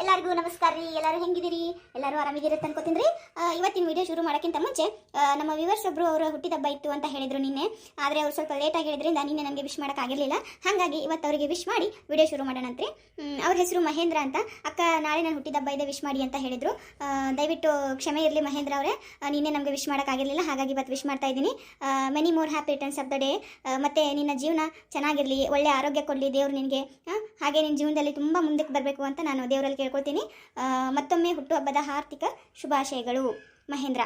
ಎಲ್ಲರಿಗೂ ನಮಸ್ಕಾರ ರೀ. ಎಲ್ಲರೂ ಹೆಂಗಿದ್ದೀರಿ? ಎಲ್ಲರೂ ಆರಾಮಿದ್ದೀರಿ ಅನ್ಕೋತೀನಿ ಇವತ್ತಿನ ವಿಡಿಯೋ ಶುರು ಮಾಡೋಕ್ಕಿಂತ ಮುಂಚೆ ನಮ್ಮ ವ್ಯೂವರ್ಸ್ ಒಬ್ರು ಅವರ ಹುಟ್ಟಿದಬ್ಬ ಇತ್ತು ಅಂತ ಹೇಳಿದ್ರು ನಿನ್ನೆ. ಆದರೆ ಅವ್ರು ಸ್ವಲ್ಪ ಲೇಟ್ ಹೇಳಿದ್ರಿಂದ ನಿನ್ನೆ ನನಗೆ ವಿಶ್ ಮಾಡೋಕ್ಕಾಗಿರಲಿಲ್ಲ ಹಾಗಾಗಿ ಇವತ್ತು ಅವರಿಗೆ ವಿಶ್ ಮಾಡಿ ವಿಡಿಯೋ ಶುರು ಮಾಡೋಣಂತ್ರಿ ಮ್, ಅವ್ರ ಹೆಸರು ಮಹೇಂದ್ರ ಅಂತ. ಅಕ್ಕ ನಾಳೆ ನಾನ್ ಹುಟ್ಟಿದ ಹಬ್ಬ ಇದೆ ವಿಶ್ ಮಾಡಿ ಅಂತ ಹೇಳಿದ್ರು. ದಯವಿಟ್ಟು ಕ್ಷಮೆ ಇರಲಿ ಮಹೇಂದ್ರ ಅವರೇ. ನಿನ್ನೆ ನಮಗೆ ವಿಶ್ ಮಾಡೋಕ್ಕಾಗಿರಲಿಲ್ಲ ಹಾಗಾಗಿ ಇವತ್ತು ವಿಶ್ ಮಾಡ್ತಾ ಇದ್ದೀನಿ. Many more happy returns of the day ಮತ್ತು ನಿನ್ನ ಜೀವನ ಚೆನ್ನಾಗಿರಲಿ ಒಳ್ಳೆ ಆರೋಗ್ಯ ಕೊಡಲಿ ದೇವ್ರು ನಿನಗೆ. ಹಾಗೆ ನಿನ್ನ ಜೀವನದಲ್ಲಿ ತುಂಬ ಮುಂದಕ್ಕೆ ಬರಬೇಕು ಅಂತ ನಾನು ದೇವರಲ್ಲಿ ಕೇಳ್ಕೊಳ್ತೀನಿ ಆ, ಮತ್ತೊಮ್ಮೆ ಹುಟ್ಟುಹಬ್ಬದ ಆರ್ಥಿಕ ಶುಭಾಶಯಗಳು. ಮಹೇಂದ್ರ.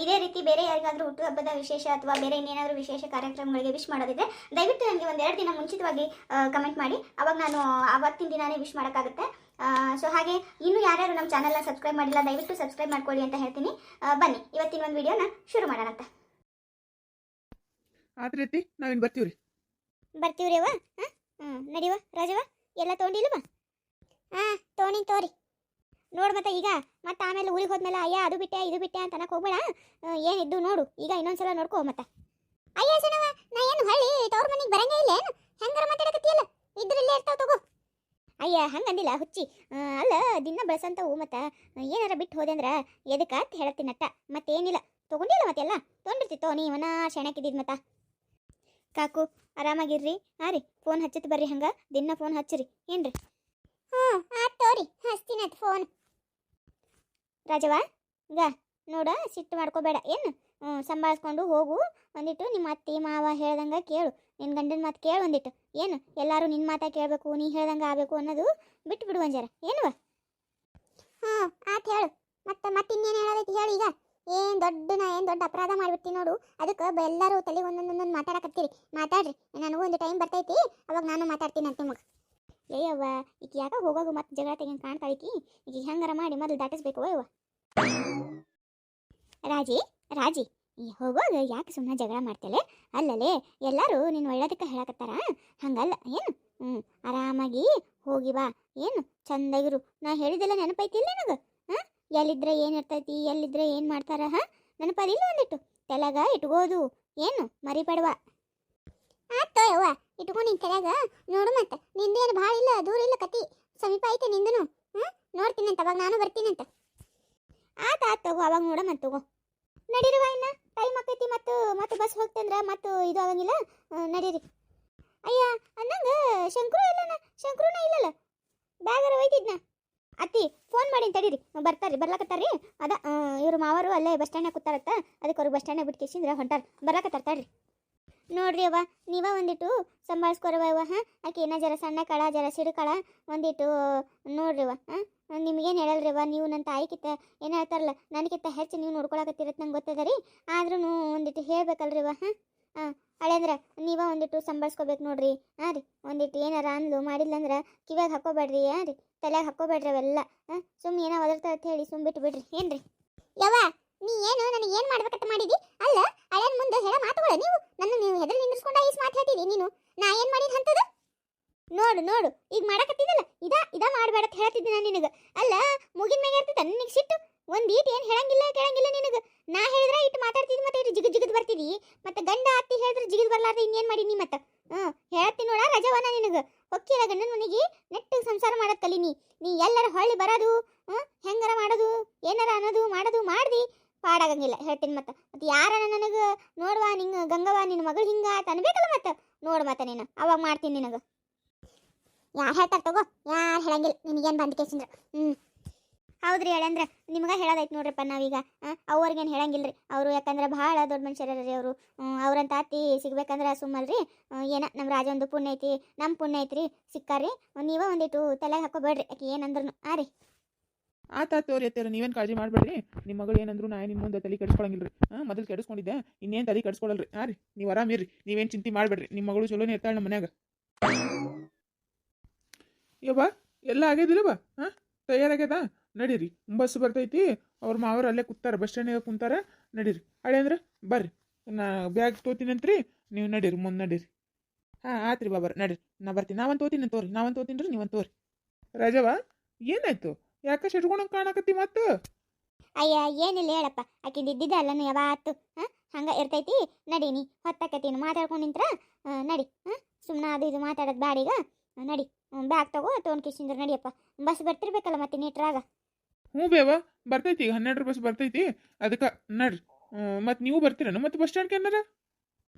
ಇದೇ ರೀತಿ ಬೇರೆ ಯಾರಿಗಾದರೂ ಹುಟ್ಟುಹಬ್ಬದ ವಿಶೇಷ ಅಥವಾ ಬೇರೆ ಇನ್ನೇನಾದರೂ ವಿಶೇಷ ಕಾರ್ಯಕ್ರಮಗಳಿಗೆ ವಿಶ್ ಮಾಡೋದಿದೆ ದಯವಿಟ್ಟು ನನಗೆ ಒಂದೆರಡು ದಿನ ಮುಂಚಿತವಾಗಿ ಕಮೆಂಟ್ ಮಾಡಿ. ಅವಾಗ ನಾನು ಅವತ್ತಿನ ದಿನಾನೇ ವಿಶ್ ಮಾಡೋಕ್ಕಾಗುತ್ತೆ. ಸೊ ಹಾಗೆ ಇನ್ನೂ ಯಾರ್ಯಾರು ನಮ್ಮ ಚಾನಲ್ನ ಸಬ್ಸ್ಕ್ರೈಬ್ ಮಾಡಿಲ್ಲ ದಯವಿಟ್ಟು ಸಬ್ಸ್ಕ್ರೈಬ್ ಮಾಡ್ಕೊಳ್ಳಿ ಅಂತ ಹೇಳ್ತೀನಿ. ಬನ್ನಿ ಇವತ್ತಿನ ಒಂದು ವಿಡಿಯೋನ ಶುರು ಮಾಡೋಣ ಅಂತ. ಆದ್ರೆ ನಾವೇನು ಬರ್ತೀವಿ ರೀ ಬರ್ತೀವ್ರಿ ಅವ ಹಾಂ? ನಡಿವ ರಾಜವ ಎಲ್ಲ ತೊಗೊಂಡಿಲ್ವ ಹಾಂ ತೋಣಿ ತೋರಿ ನೋಡು ಮತ್ತೆ ಈಗ, ಮತ್ತೆ ಆಮೇಲೆ ಊರಿಗೆ ಹೋದ್ಮೇಲೆ ಅಯ್ಯ ಅದು ಬಿಟ್ಟೆ, ಇದು ಬಿಟ್ಟೆ ಅಂತ ಅನ್ನಕ್ಕೆ ಹೋಗ್ಬೇಡ. ಏನಿದ್ದು ನೋಡು, ಈಗ ಇನ್ನೊಂದ್ಸಲ ನೋಡ್ಕೋ ಮತ್ತೆ. ಅಯ್ಯ ಸಣವ ನಾ ಏನು ಹಳ್ಳಿ ತವ್ರ ಮನೆಗೆ ಬರಂಗೇ ಇಲ್ಲ ಏನು? ಹೆಂಗಾರ ಮಾತಾಡಕತ್ತಿಯಲ್ಲ? ಇದ್ರಲ್ಲೇ ಇರ್ತಾವ ತಗೋ. ಅಯ್ಯ, ಹಂಗಂದಿಲ್ಲ ಹುಚ್ಚಿ. ಅಲ್ಲ, ದಿನ ಬೆಳೆಸಂತವು ಮತ್ತೆ, ಏನಾರ ಬಿಟ್ಟು ಹೋದೆ ಅಂದ್ರೆ ಎದಕ್ಕೆ ಅಂತ ಅತ್ತ ಮತ್ತೇನಿಲ್ಲ. ತೊಗೊಂಡಿಲ್ಲ ಮತ್ತೆಲ್ಲ? ತೊಗೊಂಡಿರ್ತಿತ್ತೋ ನೀವನ ಶೆಣಕಿದ್ದಿದ್ ಮತ್ತ. ಕಾಕು ಆರಾಮಾಗಿರ್ರಿ? ಹಾಂ ರೀ ಫೋನ್ ಹಚ್ಚತ್ ಬರ್ರಿ ಹಂಗ ದಿನ ಫೋನ್ ಹಚ್ಚಿರಿ ಏನ್ರಿ? ಹ್ಞೂ ಆ ತೋರಿ ಹಚ್ತೀನತ್ ಫೋನ್ ರಾಜವ ಗ ನೋಡ ಸಿಟ್ಟು ಮಾಡ್ಕೋಬೇಡ ಏನು? ಹ್ಞೂ ಸಂಭಾಳಿಸ್ಕೊಂಡು ಹೋಗು ಒಂದಿಟ್ಟು ನಿಮ್ಮ ಅತ್ತೆ ಮಾವ ಹೇಳ್ದಂಗೆ ಕೇಳು ನಿನ್ನ ಗಂಡನ ಮಾತು ಕೇಳು ಒಂದಿಟ್ಟು ಏನು? ಎಲ್ಲರೂ ನಿನ್ನ ಮಾತಾ ಕೇಳಬೇಕು ನೀ ಹೇಳ್ದಂಗೆ ಆಗಬೇಕು ಅನ್ನೋದು ಬಿಟ್ಟು ಬಿಡು ಒಂಜಾರ ಏನುವ? ಹ್ಞೂ ಆತ್ ಹೇಳು ಮತ್ತೆ ಮತ್ತೆ ಇನ್ನೇನು ಹೇಳೋದೈತಿ ಹೇಳು ಈಗ. ಏನು ದೊಡ್ಡ ನಾ, ಏನು ದೊಡ್ಡ ಅಪರಾಧ ಮಾಡಿಬಿಡ್ತೀನಿ ನೋಡು. ಅದಕ್ಕೆ ಎಲ್ಲರೂ ತಲೆ ಒಂದೊಂದೊಂದೊಂದು ಮಾತಾಡಕತ್ತೀರಿ. ಮಾತಾಡ್ರಿ, ನನಗೂ ಒಂದು ಟೈಮ್ ಬರ್ತೈತಿ. ಅವಾಗ ನಾನು ಮಾತಾಡ್ತೀನಿ ಅಂತ ನಿಮಗೆ ಏಯವ್ವ ಈಗ ಯಾಕೆ ಹೋಗೋದು ಮತ್ತೆ ಜಗಳ ತೆಗೆದು ಕಾಣ್ತಾಳಿಕಿ ಈಗ ಹೆಂಗಾರ ಮಾಡಿ ಮೊದಲು ದಾಟಿಸ್ಬೇಕು, ಯವ್ವ. ರಾಜಿ ರಾಜಿ, ಈ ಹೋಗೋಗ ಯಾಕೆ ಸುಮ್ಮನೆ ಜಗಳ ಮಾಡ್ತೇಲೆ? ಅಲ್ಲಲೇ, ಎಲ್ಲರೂ ನಿನ್ನ ಒಳ್ಳೇದಕ್ಕೆ ಹೇಳಕತ್ತಾರ? ಹಂಗಲ್ಲ, ಏನು? ಹ್ಞೂ ಆರಾಮಾಗಿ ಹೋಗಿ ಬಾ. ಏನು? ಚಂದಾಗಿರು ನಾ ಹೇಳಿದೆಲ್ಲ ನೆನಪೈತಿಲ್ಲ ನನಗೆ? ಎಲ್ಲಿದ್ರೆ ಏನು ಇರ್ತೈತಿ, ಎಲ್ಲಿದ್ರೆ ಏನು ಮಾಡ್ತಾರ, ಹಾಂ? ನೆನಪದಿಲ್ಲ ಒಂದಿಟ್ಟು. ತೆಲಗ ಇಟ್ಕೋದು ಏನು? ಮರಿಬೇಡವ? ಆಯ್ತು ಯವ್ವ ಇಟ್ಕೊಂಡು ನಿನ್ ತೆಲಗ. ನೋಡು ಮತ್ತೆ. ನಿಂದೇನು ಭಾಳ ಇಲ್ಲ, ದೂರ ಇಲ್ಲ ಕತಿ. ಸಮೀಪ ಐತೆ ನಿಂದನು. ಹ್ಞೂ ನೋಡ್ತೀನಿ ಅಂತ, ಅವಾಗ ನಾನು ಬರ್ತೀನಿ ಅಂತ. ಆತ ಆತ ಅವಾಗ ನೋಡ ಮತ್ತೆ ತಗೋ. ನಡೀರವ ಇನ್ನ? ಟೈಮ್ ಆಕೈತಿ ಮತ್ತು, ಮತ್ತೆ ಬಸ್ ಹೋಗ್ತಂದ್ರ ಮತ್ತು ಇದು ಆಗಂಗಿಲ್ಲ? ನಡೀರಿ. ಅಯ್ಯ, ಅಂದಂಗ ಶಂಕರು ಇಲ್ಲನ? ಶಂಕರುನ ಇಲ್ಲಲ್ಲ? ಬ್ಯಾಗರ ಒಯ್ತಿದ್ನ ಅತ್ತಿ ಫೋನ್ ಮಾಡಿ ತಡೀರಿ ಬರ್ತಾರ್ರಿ, ಬರ್ಲಕತ್ತಾರ್ರಿ. ಅದ ಇವ್ರ ಮಾವರು ಅಲ್ಲೇ ಬಸ್ ಸ್ಟ್ಯಾಂಡ್ ಕೂತಾರತ್ತ. ಅದಕ್ಕೆ ಅವ್ರಿಗೆ ಬಸ್ ಸ್ಟ್ಯಾಂಡ್ ಬಿಟ್ಟು ಕೇಸಿಂದ್ರ ಹೊಂಟಾರ. ಬರ್ಲಾಕತ್ತಾರ ತಡ್ರಿ ನೋಡ್ರಿ ಅವ್ವ, ನೀವ ಒಂದಿಟ್ಟು ಸಂಭಾಳಿಸ್ಕೊರವ ಅವ ಹಾಂ? ಆಕೆ ಏನ ಜರ ಸಣ್ಣ ಕಳ, ಜರ ಸಿಡು ಕಳ, ಒಂದಿಟ್ಟು ನೋಡ್ರಿ ಅವ್ವ, ಹಾಂ? ನಿಮ್ಗೇನು ಹೇಳಲ್ರಿ ಅವ್ವ, ನೀವು ನನ್ನ ತಾಯಿಕಿತ್ತ ಏನು ಹೇಳ್ತಾರಲ್ಲ ನನಗಿಂತ ಹೆಚ್ಚು ನೀವು ನೋಡ್ಕೊಳಕತ್ತಿರತ್ತೆ ನಂಗೆ ಗೊತ್ತದ ರೀ? ಆದ್ರೂ ಒಂದಿಟ್ಟು ಹೇಳ್ಬೇಕಲ್ರಿ ಅವ್ವ, ಹಾಂ? ಹಾಂ ಹಳೆಂದ್ರ ನೀವ ಒಂದಿಟ್ಟು ಸಂಭಾಳಿಸ್ಕೋಬೇಕು ನೋಡ್ರಿ. ಹಾಂ ರೀ, ಒಂದಿಟ್ಟು ಏನಾರ ಅಂದ್ಲು ಅಂದ್ರ ಕಿವ್ಯಾಗ ಹಾಕೋಬೇಡ್ರಿ ಹಾಂ ರೀ, ತಲೆಯಾಗ ಹಾಕೋಬೇಡ್ರಿ ಅವೆಲ್ಲ. ಹಾಂ ಸುಮ್ಮನೆ ಏನೋ ಒದರ್ತಾ ಅಂತ ಹೇಳಿ ಸುಮ್ ಬಿಟ್ಟು ಬಿಡ್ರಿ ಏನ್ರಿ ನೀ ಏನು ನನಗೆ ಏನು ಮಾಡ್ಬೇಕಂತ ಮಾಡಿದಿ? ಅಲ್ಲ ಹಳೆಯನ್ ಮುಂದೆ ಹೇಳ ಮಾತುಗಳು ನೀವು, ನನ್ನ ನೀವು ಹೆದರಿ ನಿಂದಿರ್ಸ್ಕೊಂಡ ಈಸ್ ಮಾತು ಹೇಳ್ತೀರಿ ನೀನು. ನಾ ಏನು ಮಾಡಿದ ಅಂತದ ನೋಡು ನೋಡು, ಈಗ ಮಾಡಕತ್ತಿದ್ದಲ್ಲ, ಇದ ಇದ ಮಾಡಬೇಡ ಅಂತ ಹೇಳ್ತಿದ್ದೆ ನಾನು ನಿನಗೆ. ಅಲ್ಲ ಮುಗಿನ ಮ್ಯಾಗ ನಿನಗೆ ಸಿಟ್ಟು? ಒಂದ್ ಈಟ್ ಏನು ಹೇಳಂಗಿಲ್ಲ, ಕೇಳಂಗಿಲ್ಲ ನಿನಗೆ? ನಾ ಹೇಳಿದ್ರೆ ಇಟ್ಟು ಮಾತಾಡ್ತಿದ್ ಮತ್ತೆ ಇಟ್ಟು ಜಿಗದ್ ಜಿಗದ್ ಬರ್ತಿದಿ. ಮತ್ತೆ ಗಂಡ ಅತ್ತಿ ಹೇಳಿದ್ರೆ ಜಿಗದ್ ಬರ್ಲಾರ್ದೆ ಇನ್ನೇನ್ ಮಾಡಿ ನೀ ಮತ್ತೆ? ಹ್ಞೂ ಹೇಳ್ತೀನಿ ನೋಡ ರಜವನ ನಿನಗೆ. ಹೊಕ್ಕಿಲ್ಲ ಗಂಡನ ಮನೆಗೆ ನೆಟ್ಟಿಗೆ ಸಂಸಾರ ಮಾಡೋದು ಕಲೀನಿ ನೀ. ಎಲ್ಲರ ಹೊಳ್ಳಿ ಬರೋದು, ಹ್ಞೂ, ಹೆಂಗಾರ ಮಾಡೋದು, ಏನಾರ ಅನ್ನೋದು ಮಾಡೋದು ಮಾಡ್ದಿ, ಪಾಡಾಗಂಗಿಲ್ಲ. ಹೇಳ್ತೀನಿ ಮತ್ತೆ. ಮತ್ತೆ ಯಾರನ ನನಗೆ ನೋಡುವ ನಿಂಗೆ ಗಂಗವ್ವ ನಿನ್ನ ಮಗಳು ಹಿಂಗ ಅನ್ಬೇಕಲ್ಲ ಮತ್ತೆ? ನೋಡು ಮತ್ತೆ ನೀನು. ಅವಾಗ ಮಾಡ್ತೀನಿ ನಿನಗೆ. ಯಾರು ಹೇಳ್ತಾರ ತಗೋ? ಯಾರು ಹೇಳಂಗಿಲ್ಲ. ನಿನಗೇನು ಬಂದು ಕೇಸಿಂದ್ರ? ಹ್ಞೂ. ಹೌದ್ರಿ ಹೇಳಂದ್ರೆ ನಿಮ್ಗೆ ಹೇಳೋದೈತೆ ನೋಡ್ರಿಪ್ಪ ನಾವೀಗ ಅವ್ರಿಗೇನು ಹೇಳಂಗಿಲ್ಲ ರೀ ಅವರು ಯಾಕಂದ್ರೆ ಭಾಳ ದೊಡ್ಡ ಮನುಷ್ಯರ ರೀ ಅವರು. ಅವ್ರಂತ ಅತ್ತಿ ಸಿಗ್ಬೇಕಂದ್ರೆ ಸುಮ್ಮಲ್ರಿ. ಏನ ನಮ್ಮ ರಾಜ ಒಂದು ಪುಣ್ಯ ಐತಿ ನಮ್ಮ ಪುಣ್ಯ ಐತ್ರಿ ಸಿಕ್ಕಾರಿ ನೀವ ಒಂದಿಟ್ಟು ತಲೆಗೆ ಹಾಕೋಬೇಡ್ರಿ ಆಕೆ ಏನಂದ್ರೂ ಆ ರೀ. ಆತ ತೋರಿ ಅತ್ತೇರ ನೀವೇನು ಕಾಳಜಿ ಮಾಡಬೇಡ್ರಿ. ನಿಮ್ಮ ಮಗಳು ಏನಂದ್ರು ನಾ ನಿಮ್ಮ ಮುಂದೆ ತಲೆ ಕೆಡಿಸ್ಕೊಳಂಗಿಲ್ಲ ರೀ ಹಾಂ ಮೊದಲು ಕೆಡಿಸ್ಕೊಂಡಿದ್ದೆ, ಇನ್ನೇನು ತಲೆ ಕೆಡಿಸ್ಕೊಳಲ್ರಿ. ಹಾಂ ರೀ, ನೀವು ಆರಾಮಿರ್ರಿ ನೀವೇನು ಚಿಂತೆ ಮಾಡಬೇಡ್ರಿ. ನಿಮ್ಮ ಮಗಳು ಚಲೋನೇ ಇರ್ತಾಳೆ ನಮ್ಮ ಮನ್ಯಾಗ. ಯವ್ವ, ಎಲ್ಲ ಆಗ್ಯದಿಲ್ಲವ ಹಾಂ ತಯಾರಾಗ್ಯದ? ನಡೀರಿ, ಬಸ್ ಬರ್ತೈತಿ, ಅವ್ರ ಮಾವರು ಅಲ್ಲೇ ಕೂತಾರ, ಬಸ್ ಸ್ಟ್ಯಾಂಡಿಗೆ ಕುಂತಾರೆ, ನಡೀರಿ. ಹಳೆ ಅಂದ್ರೆ ಬರ್ರಿ, ನಾ ಬ್ಯಾಗ್ ತೋತೀನಂತ್ರಿ ನೀವು ನಡೀರಿ, ಮುಂದೆ ನಡೀರಿ. ಹಾಂ, ಆತ್ರಿ ಬಾಬರ್, ನಡೀರಿ. ನಾ ಬರ್ತೀನಿ. ನಾವಂತ ತೋತೀನಿ ತೋರಿ, ನಾವಂತ ತೋತೀನಿ ರೀ ನೀವಂತ ತೋರಿ. ರಜವ ಏನಾಯ್ತು? ಯಾಕೆ ಸಿಟ್ಕೊಂಡಂಗೆ ಕಾಣಕತ್ತಿ ಮತ್ತು? ಅಯ್ಯ, ಏನಿಲ್ಲ ಹೇಳಪ್ಪ. ಆಕಿಂದ ಇದ್ದಿದ್ದ ಅಲ್ಲನು ಯಾವತ್ತು. ಹಾಂ? ಹಂಗೆ ಇರ್ತೈತಿ ನಡೀನಿ ಹೊತ್ತಕತ್ತೀನಿ. ಮಾತಾಡ್ಕೊಂಡು ನಿಂತ್ರ ನಡಿ. ಹಾಂ? ಸುಮ್ಮನೆ ಅದು ಇದು ಮಾತಾಡೋದು ಬ್ಯಾಡೀಗ ನಡಿ, ಬ್ಯಾಗ್ ತಗೋ ತೋನ್ ಕಿಶಿಂದ್ರ ನಡಿಯಪ್ಪ. ಬಸ್ ಬರ್ತಿರ್ಬೇಕಲ್ಲ ಮತ್ತೆ ನೀಟ್ರಾಗ. ಹ್ಞೂ ಬೇವ, ಬರ್ತೈತಿ, ಹನ್ನೆರಡು ಬಸ್ ಬರ್ತೈತಿ. ಅದಕ್ಕೆ ನಡ್ರಿ. ಮತ್ತು ನೀವು ಬರ್ತೀರೇನು ಮತ್ತೆ ಬಸ್ ಸ್ಟ್ಯಾಂಡ್ ಏನಾರ?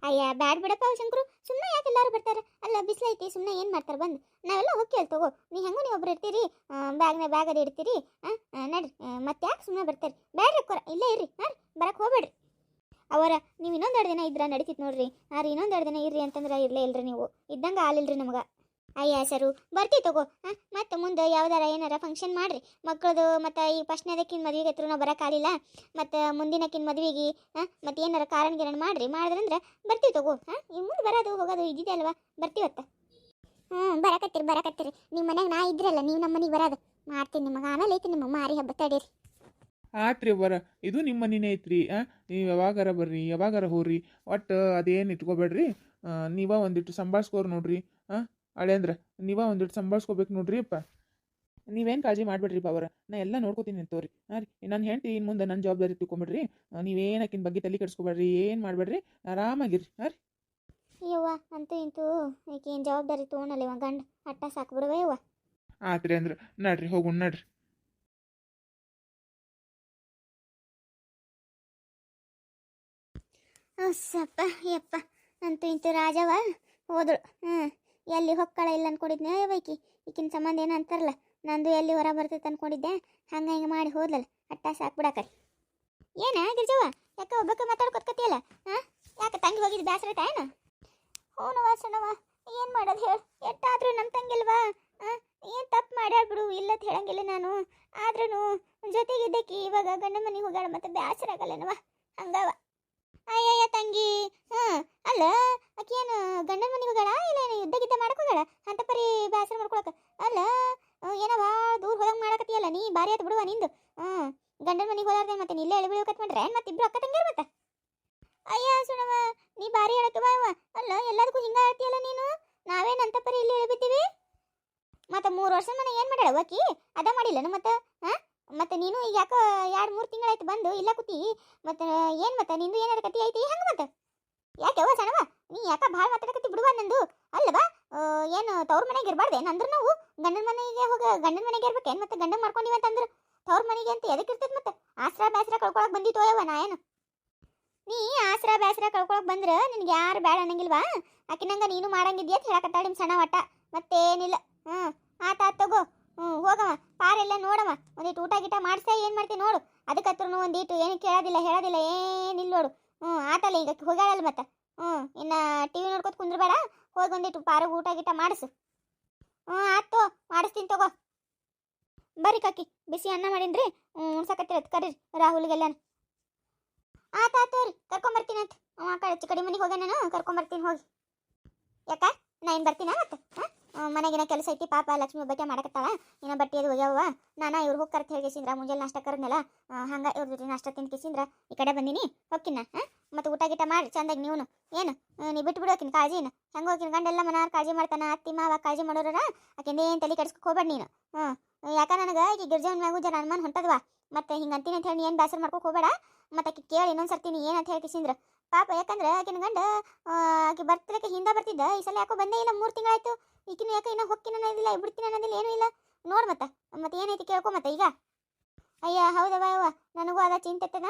ಅಯ್ಯ, ಬ್ಯಾಡ್ ಬಿಡಪ್ಪ ಶಂಕರು. ಸುಮ್ಮನೆ ಯಾಕೆ ಎಲ್ಲರೂ ಬರ್ತಾರೆ? ಅಲ್ಲ ಬಿಸಿಲೈತಿ ಸುಮ್ಮನೆ ಏನು ಮಾಡ್ತಾರೆ ಬಂದು? ನಾವೆಲ್ಲ ಹೋಗ್ತೇವೆ ತಗೋ. ನೀ ಹೆಂಗೂ ನೀವು ಒಬ್ರು ಇರ್ತೀರಿ? ಬ್ಯಾಗ್ನ ಬ್ಯಾಗ್ ಅದು ಇಡ್ತೀರಿ? ನಡ್ರಿ. ಮತ್ತೆ ಯಾಕೆ ಸುಮ್ಮನೆ ಬರ್ತಾರೆ? ಬ್ಯಾಡ್ರಿ ಕೊರ ಇಲ್ಲೇ ಇರ್ರಿ. ಹಾಂ ಬರಕ್ಕೆ ಹೋಗ್ಬೇಡ್ರಿ. ಅವರ, ನೀವು ಇನ್ನೊಂದೆರಡು ದಿನ ಇದ್ರೆ ನಡೀತಿತ್ತು ನೋಡ್ರಿ. ಹಾಂ ರೀ ಇನ್ನೊಂದೆರಡು ದಿನ ಇರ್ರಿ ಅಂತಂದ್ರೆ ಇರಲೇ ಇಲ್ರಿ ನೀವು. ಇದ್ದಂಗೆ ಆಲಿಲ್ರಿ ನಮಗೆ. ಅಯ್ಯ ಸರು ಬರ್ತೀವಿ ತಗೋ, ಹಾಂ? ಮತ್ತೆ ಮುಂದೆ ಯಾವ್ದಾರ ಏನಾರ ಫಂಕ್ಷನ್ ಮಾಡ್ರಿ. ಮಕ್ಕಳದು ಮತ್ತು ಈ ಫಸ್ಟ್ನೇದಕ್ಕಿನ ಮದುವೆಗೆ ಹತ್ರ ನಾವು ಬರೋಕ್ಕಾಗಲಿಲ್ಲ ಮತ್ತು ಮುಂದಿನಕ್ಕಿನ ಮದುವೆಗೆ, ಹಾಂ? ಮತ್ತೆ ಏನಾರ ಕಾರಣ ಗಿರಣ ಮಾಡ್ರಿ. ಮಾಡಿದ್ರಂದ್ರೆ ಬರ್ತೀವಿ ತಗೋ, ಹಾಂ? ಈ ಮುಂದೆ ಬರೋದು ಹೋಗೋದು ಇದ್ದಿದೆ ಅಲ್ವಾ? ಬರ್ತೀವತ್ತ ಹ್ಞೂ, ಬರಕತ್ತೀರಿ ಬರಕತ್ತೀರಿ. ನಿಮ್ಮ ಮನೆಗೆ ನಾ ಇದ್ರಲ್ಲ, ನೀವು ನಮ್ಮ ಮನೆಗೆ ಬರೋದು. ಮಾಡ್ತೀನಿ ನಿಮಗೆ, ಆಮೇಲೆ ಐತಿ ನಿಮ್ಮ ಮಾರಿ ಹಬ್ಬ ತಡೀರಿ. ಆತ್ರಿ ಬರ ಇದು ನಿಮ್ಮ ಮನೆನೇ ಐತ್ರಿ ನೀವು ಯಾವಾಗಾರ ಬರ್ರಿ, ಯಾವಾಗಾರ ಹೋಗ್ರಿ. ಒಟ್ಟು ಅದೇನು ಇಟ್ಕೋಬೇಡ್ರಿ ನೀವ ಒಂದಿಟ್ಟು ಸಂಭಾಳ್ಸ್ಕೋರ್ ನೋಡ್ರಿ, ಹಾಂ? ಹಳೇಂದ್ರ ನೀವ ಒಂದಿಟ್ಟು ಸಂಭಾಳಿಸ್ಕೋಬೇಕು ನೋಡ್ರಿ ಅಪ್ಪ ನೀವೇನು ಕಾಳಜಿ ಮಾಡಬೇಡ್ರಿ ಅವ್ರ. ನಾ ಎಲ್ಲ ನೋಡ್ಕೋತೀನಿ ತೋರಿ. ಹಾಂ ರೀ ನಾನು ಹೇಳ್ತೀನಿ ಇನ್ನು ಮುಂದೆ ನನ್ನ ಜವಾಬ್ದಾರಿ ತಿಳ್ಕೊಂಬಿಡ್ರಿ. ನೀವೇನಕ್ಕಿನ ಬಗ್ಗೆ ತಲೆ ಕೆಡಿಸ್ಕೊಬೇಡ್ರಿ ಏನು ಮಾಡಬೇಡ್ರಿ ಆರಾಮಾಗಿರ್ರಿ. ಹಾಂ ರೀ. ಯವ್ವ ಅಂತೂ ಇಂತೂ ಈಕೆ ಏನು ಜವಾಬ್ದಾರಿ ತೊಗೊಳಲ್ಲ ಇವ ಗಂಡ ಅಟ್ಟ ಸಾಕ್ಬಿಡುವೆ ಅವ್ವ ಯವ್ವ. ಆತ್ರಿ ಅಂದ್ರೆ ನಡ್ರಿ ಹೋಗು ನಡ್ರಿ. ಸಪ್ಪ ಯಪ್ಪ ಅಂತೂ ಇಂತೂ ರಾಜವ ಹೋದಳು ಹ್ಞೂ ಎಲ್ಲಿ ಹೊಕ್ಕಳ ಇಲ್ಲ ಅನ್ಕೊಂಡಿದ್ನೆ? ಬೈಕಿ ಈಕಿನ ಸಂಬಂಧ ಏನು ಅಂತಾರಲ್ಲ? ನಂದು ಎಲ್ಲಿ ಹೊರ ಬರ್ತೈತೆ ಅನ್ಕೊಂಡಿದ್ದೆ? ಹಂಗೆ ಹಿಂಗೆ ಮಾಡಿ ಹೋದ್ಲಲ್ಲ, ಅಟ್ಟ ಸಾಕ್ ಬಿಡಕರಿ ಏನ ಗಿರ್ಜವ್ವ, ಯಾಕ ಒಬ್ಬಕ್ಕೆ ಮಾತಾಡ್ಕೊತ್ಕತಿಯಲ್ಲ ಹಾಂ ಯಾಕೆ ತಂಗಿ ಹೋಗಿದ್ದು ಬೇಸರ ಏನು? ಹ್ಞೂನವ ಸಣ್ಣವ ಏನು ಮಾಡೋದು ಹೇಳು? ಎಟ್ಟಾದ್ರೂ ನಮ್ಮ ತಂಗಿಲ್ವಾ? ಏನು ತಪ್ಪು ಮಾಡ್ಯಾಡ್ಬಿಡು ಇಲ್ಲತ್ ಹೇಳಂಗಿಲ್ಲ ನಾನು. ಆದ್ರೂ ಜೊತೆಗಿದ್ದಕ್ಕಿ ಇವಾಗ ಗಂಡ ಮನೆಗೆ ಹೋಗ್ಯಾಳ ಮತ್ತೆ ಬೇಸರ ಆಗಲ್ಲನವ ಹಂಗವ ಅಯ್ಯಯ್ಯ ತಂಗಿ. ಹಾಂ, ಅಲ್ಲ ಆಕಿ ಏನು ಗಂಡನ ಮನೆಗೆ ಹೋಗಳ ಏನು ಯುದ್ಧ ಗಿದ್ದ ಮಾಡಕ್ಕೆ ಹೋಗ್ಯಾಳ? ಅಂತ ಪರಿ ಬೇಸರ ಮಾಡ್ಕೊಳಕ. ಅಲ್ಲ ಏನೋ ದೂರ ಹೋದಂಗೆ ಮಾಡಕತ್ತೀಯಲ್ಲ ನೀ? ಬಾರಿ ಆಯ್ತು ಬಿಡುವ ನಿಂದು. ಹ್ಞೂ ಗಂಡನ ಮನೆಗೆ ಹೋದಾರ್ದೆ ಮತ್ತೆ? ಇಲ್ಲೇ ಎಳೆ ಬಿಳಿ ಬಿಡ್ಬೇಕತ್ ಮಾಡ್ರೆ ಮತ್ತೆ? ಇಬ್ರು ಅಕ್ಕ ತಂಗಿಯರ್ ಮತ್ತೆ? ಅಯ್ಯ ಸುಣವ ನೀ ಬಾರಿ ಹೇಳಕ್ಕೆ ಅವ ಅಲ್ಲ, ಎಲ್ಲದಕ್ಕೂ ಹಿಂಗ ಹೇಳ್ತೀಯಲ್ಲ ನೀನು? ನಾವೇನು ಅಂತ ಪರಿ ಇಲ್ಲಿ ಇಳಿಬಿದ್ದೀವಿ ಮತ್ತೆ ಮೂರು ವರ್ಷ ಮನೆ ಏನು ಮಾಡ್ಯಾಳ ಆಕಿ ಅದ ಮಾಡಿಲ್ಲನು ಮತ್ತೆ? ಹಾಂ ಮತ್ತೆ ನೀನು ಈಗ ಯಾಕೋ ಎರಡು ಮೂರು ತಿಂಗಳಾಯ್ತು ಬಂದು ಇಲ್ಲ ಕೂತಿ, ಮತ್ತೆ ಏನು ಮತ್ತೆ, ನಿಂದು ಏನಾರ ಕತಿ ಐತಿ? ಹೆಂಗೆ ಮತ್ತೆ? ಯಾಕೆ ಅವ್ವ ಸಣವ ನೀ ಯಾಕ ಭಾಳ ಮಾತಾಡಕತ್ತಿ ಬಿಡುವ ನಂದು? ಅಲ್ಲವಾ? ಏನು ತವ್ರ ಮನೆಗೆ ಇರಬಾರ್ದೆ ಅಂದ್ರೆ ನಾವು? ಗಂಡನ ಮನೆಗೆ ಹೋಗ, ಗಂಡನ ಮನೆಗೆ ಇರ್ಬೇಕೇನು ಮತ್ತೆ ಗಂಡನ ಮಾಡ್ಕೊಂಡಿವಿ ಅಂತಂದ್ರೆ? ತವ್ರ ಮನೆಗೆ ಅಂತ ಎದಕ್ಕೆ ಇರ್ತೈತೆ ಮತ್ತೆ? ಆಸರಾ ಬ್ಯಾಸರ ಕಳ್ಕೊಳಕ್ ಬಂದಿತ್ತು ಯವ್ವ ನಾ ಏನು? ನೀ ಆಸ್ರ ಬ್ಯಾಸರ ಕಳ್ಕೊಳಕ್ ಬಂದ್ರೆ ನಿನ್ಗೆ ಯಾರು ಬೇಡ ಅನ್ನಂಗಿಲ್ವಾ? ಆಕಿನಂಗ ನೀನು ಮಾಡಂಗಿದ್ಯಾ ಅಂತ ಹೇಳಕತ್ತಾಳ ನಿಮ್ಮ ಸಣ್ಣ ಒಟ್ಟ ಮತ್ತೇನಿಲ್ಲ. ಹ್ಮ್ ಆತ್ ತಗೋ. ಹ್ಞೂ ಹೋಗವ. ಪಾರೆಲ್ಲ ನೋಡವ. ಒಂದಿಟ್ಟು ಊಟ ಗೀಟ ಮಾಡ್ಸೇ, ಏನು ಮಾಡ್ತೀನಿ ನೋಡು. ಅದಕ್ಕೆ ಹತ್ರನು ಒಂದಿಟ್ಟು ಏನು ಕೇಳೋದಿಲ್ಲ, ಹೇಳೋದಿಲ್ಲ ಏನಿಲ್ಲ ನೋಡು. ಹ್ಞೂ ಆತಲ್ಲ ಈಗ ಹೋಗ್ಯಾಳಲ್ಲ ಮತ್ತೆ. ಹ್ಞೂ ಇನ್ನು ಟಿ ವಿ ನೋಡ್ಕೊತ ಕುಂದ್ರಬೇಡ. ಹೋಗಿ ಒಂದಿಟ್ಟು ಪಾರಿಗೆ ಊಟ ಗೀಟ ಮಾಡಿಸು. ಹ್ಞೂ ಆಯ್ತು ಮಾಡಿಸ್ತೀನಿ ತಗೋ. ಬರ್ರಿ ಕಾಕಿ ಬಿಸಿ ಅನ್ನ ಮಾಡಿನ್ರಿ. ಹ್ಞೂ ಉಣ್ಸಕತ್ತಿರತ್ ಕರೀರಿ ರಾಹುಲ್ಗೆಲ್ಲ ಆತ ರೀ ಕರ್ಕೊಂಬರ್ತೀನಿ ಅಂತ. ಅವ ಕಡೆ ಆಚೆ ಕಡೆ ಮನೆಗೆ ಹೋಗ್ಯಾನ ನಾನು, ಕರ್ಕೊಂಬರ್ತೀನಿ ಹೋಗಿ. ಯಾಕ, ನಾ ಏನು ಬರ್ತೀನ ಮತ್ತೆ? ಹಾಂ? ಮನೆಗಿನ ಕೆಲಸ ಐತಿ, ಪಾಪ ಲಕ್ಷ್ಮಿ ಒಬ್ಬಕ್ಕೆ ಮಾಡಕತ್ತಾಳ. ಇನ್ನ ಬಟ್ಟೆ ಅದು ಒಗ್ಯಾವ ನಾನು ಇವ್ರು ಹೋಗಿ ಕರ್ತ ಹೇಳಿಸಿದ್ರ ಮುಂಜಾನೆ ನಾಷ್ಟ ಕರ್ನೆಲ್ಲ ಹಂಗೆ ಇವ್ರ ಜೊತೆ ನಾಷ್ಟ ತಿನ್ಕಿಸಿಂದ್ರ ಈ ಕಡೆ ಬಂದೀನಿ ಹೋಗ್ಕಿನ ಹಾಂ ಮತ್ತೆ ಊಟ ಗೀಟ ಮಾಡಿ, ಚಂದಾಗಿ ನೀವು ಏನು? ನೀ ಬಿಟ್ಟು ಬಿಡೋಕಿನ ಕಾಳಜಿನ ಹೆಂಗೆ ಹೋಗಿನ ಗಂಡೆಲ್ಲ ಮನಾರ್ ಕಾಳಜಿ ಮಾಡ್ತಾನ, ಅತ್ತಿ ಮಾವ ಕಾಳಜಿ ಮಾಡೋರ ಆಕಿಂದ ಏನು ತಲೆ ಕೆಡ್ಸ್ಕೊ ಹೋಗ್ಬೇಡ ನೀನು. ಹ್ಞೂ ಯಾಕ ನನಗೆ ಈಗ ಗಿರ್ಜಾನ ಮ್ಯಾಗೂ ಜರ ಅನುಮಾನ ಹೊಂಟದ್ವಾ? ಮತ್ತೆ ಹಿಂಗೆ ಅಂತೀನಿ ಅಂತ ಹೇಳಿ ಏನು ಬೇಸರ ಮಾಡ್ಕೊಕ್ ಹೋಗ್ಬೇಡ? ಮತ್ತೆ ಆಕೆ ಕೇಳಿ ಇನ್ನೊಂದು ಸರ್ತಿ ನೀ ಏನು ಅಂತ ಹೇಳಿ ಪಾಪ ಯಾಕಂದ್ರೆ ಆಕಿನ ಗಂಡ ಆಕೆ ಬರ್ತಿರಕ್ಕೆ ಹಿಂದೆ ಬರ್ತಿದ್ದ. ಈ ಸಲ ಯಾಕೋ ಬಂದೇ ಇಲ್ಲ, ಮೂರು ತಿಂಗಳಾಯ್ತು. ಈಕಿನ ಯಾಕೆ ಇನ್ನೂ ಹೊಕ್ಕಿನ ಅನ್ನೋದಿಲ್ಲ ಬಿಡ್ತೀನಿ ಅನ್ನೋದಿಲ್ಲ ಏನೂ ಇಲ್ಲ. ನೋಡು ಮತ್ತೆ ಮತ್ತೆ ಏನೈತಿ ಕೇಳ್ಕೊ ಮತ್ತೆ ಈಗ. ಅಯ್ಯ ಹೌದವ ಯವ್ವ ನನಗೂ ಅದ ಚಿಂತೆತನ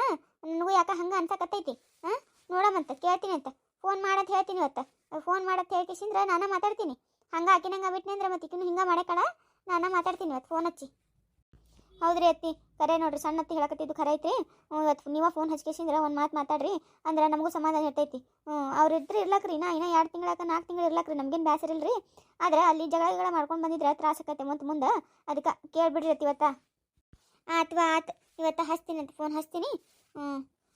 ನನಗೂ ಯಾಕೆ ಹಂಗೆ ಅನ್ಸಕತ್ತೈತಿ. ಹಾಂ ನೋಡಮ್ಮಂತ ಕೇಳ್ತೀನಿ ಅಂತ ಫೋನ್ ಮಾಡತ್ ಹೇಳ್ತೀನಿ ಇವತ್ತು. ಫೋನ್ ಮಾಡತ್ ಹೇಳ್ತೀಸಿಂದ್ರೆ ನಾನು ಮಾತಾಡ್ತೀನಿ. ಹಂಗೆ ಆಕಿನಂಗೆ ಬಿಟ್ನಿ ಅಂದ್ರೆ ಮತ್ತೆ ಈಕಿನ ಹಿಂಗೆ ಮಾಡಕ್ಕಳ ನಾನು ಮಾತಾಡ್ತೀನಿ ಇವತ್ತು ಫೋನ್ ಹಚ್ಚಿ. ಹೌದ್ರಿ ಅತ್ತಿ? ಕರೆ ನೋಡ್ರಿ, ಸಣ್ಣ ಅತ್ತಿ ಹೇಳಕತ್ತಿದ್ದು ಖರೆ ಐತ್ರಿ? ಹ್ಞೂ ಇವತ್ತು ನೀವ ಫೋನ್ ಹಚ್ಕೇಸಿಂದ್ರೆ ಒಂದು ಮಾತು ಮಾತಾಡ್ರಿ, ಅಂದ್ರೆ ನಮಗೂ ಸಮಾಧಾನ ಇರ್ತೈತಿ. ಹ್ಞೂ ಅವ್ರು ಇದ್ರೆ ಇರ್ಲಕ್ರಿ, ನಾ ಇನ್ನೂ ಎರಡು ತಿಂಗಳಾಕ ನಾಲ್ಕು ತಿಂಗಳು ಇರ್ಲಕ್ರಿ, ನಮ್ಗೇನು ಬ್ಯಾಸರಿಲ್ರಿ ಆದ್ರೆ ಅಲ್ಲಿ ಜಗಳ ಜಗಳ ಮಾಡ್ಕೊಂಡು ಬಂದಿದ್ರೆ ತ್ರಾಸ ಆಕತ್ತೆ ಮತ್ತು ಮುಂದೆ ಅದಕ್ಕೆ ಕೇಳಿಬಿಡ್ರಿ ಅತ್ತಿ ಇವತ್ತ. ಆತ್ವಾ ಆತ್, ಇವತ್ತು ಹಚ್ತೀನಿ ಅಂತ ಫೋನ್ ಹಚ್ತೀನಿ. ಹ್ಞೂ